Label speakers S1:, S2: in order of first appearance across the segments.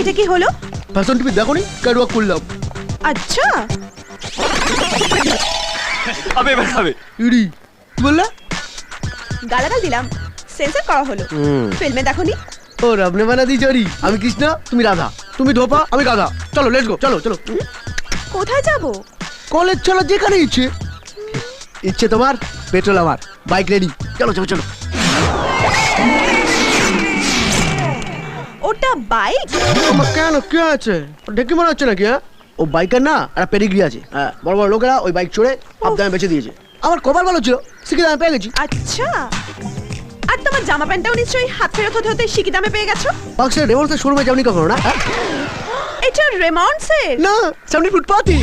S1: এটা কি হলো?
S2: ফ্যাশন টিভি দেখো নি ক্যাটওয়াক করলাম।
S1: আচ্ছা।
S3: হবে এবার হবে
S2: ইডি কি বললে?
S1: গালাগাল দিলাম। সেন্সর করা হলো। ফিল্মে দেখোনি?
S2: ও রবনে বানা দি জরি আমি কৃষ্ণ তুমি রাধা। তুমি ধোপা আমি গাধা। চলো লেটস গো চলো চলো।
S1: কোথায় যাব?
S2: কলেজ চলো যেখানে ইচ্ছে। ইচ্ছে তোমার পেট্রোল আমার। বাইক রেডি চলো চলো চলো।
S1: ওটা বাইক
S2: আমার কেন? কি আছে? ডেকে মনে হচ্ছে নাকি হ্যাঁ? ও বাইকার না একটা পেডিগ্রি আছে। হ্যাঁ বড় বড় লোকেরা ওই বাইক চড়ে আপ দামে বেঁচে দিয়েছে। আমার কপাল ভালো ছিল শিখে দামে পেয়ে গেছি।
S1: আচ্ছা। আর তোমার জামা প্যান্টটাও নিশ্চয়ই হাত ফেরত হতে হতে শিকি দামে পেয়ে গেছো?
S2: বাক্সের রেমন্সের শোরুমে যাওনি কখনো না? হ্যাঁ?
S1: এটা রেমন্ডসের
S2: না সামনে ফুটপাতি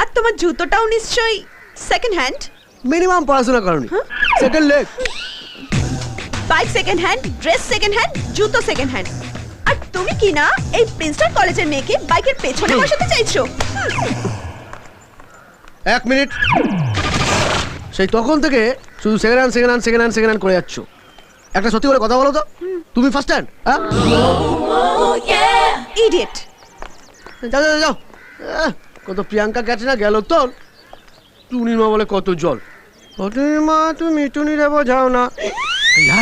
S1: আর তোমার জুতোটাও নিশ্চয়ই সেকেন্ড হ্যান্ড
S2: মিনিমাম পড়াশোনা করনি। Second leg
S1: bike second hand dress second hand জুতো সেকেন্ড হ্যান্ড আর তুমি কি না এই প্রিন্সটন কলেজের মেয়েকে বাইকের পেছনে বসাতে চাইছো?
S2: এক মিনিট। সেই তখন থেকে শুধু second hand second hand second hand second hand করে যাচ্ছ। একটা সত্যি করে কথা বলো তো। তুমি ফার্স্ট হ্যান্ড হ্যাঁ?
S1: ইডিয়েট
S2: যাও যাও যাও। কত প্রিয়াঙ্কা গেছে না গেল তো। টুনির মা বলে কত জল। টুনির মা তুমি টুনিরে বোঝাও না। ইয়া,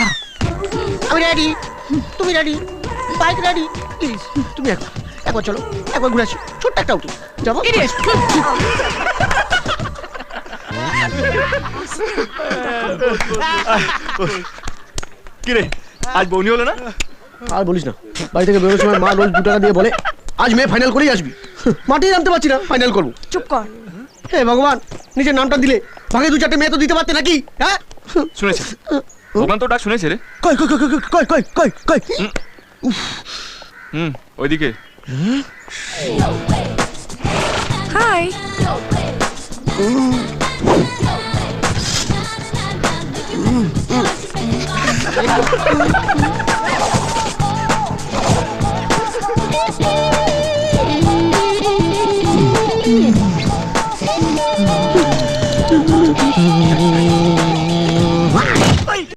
S2: আমি রেডি তুমি রেডি বাইক রেডি প্লিজ তুমি একবার একবার চলো একবার ঘুরে আসি। ছোট্ট একটা উঠি যাব?
S3: কি রে? আজ বউনি হলো না?
S2: আর বলিস না। বাড়ি থেকে বেরোনোর সময় মা রোজ দু টাকা দিয়ে বলে আজ মেয়ে ফাইনাল করেই আসবি। মাটি জানতে পারছি না ফাইনাল করব।
S1: চুপ কর।
S2: হে ভগবান নিজের নামটা দিলে ভাগে দু চারটে মেয়ে তো দিতে পারতে নাকি? হ্যাঁ?
S3: শুনেছে। ওখান তো ডাক শুনেছে রে।
S2: কই কই কই কই কই কই কই উফ।
S3: হুম ওইদিকে।
S4: হাই। Mm-hmm.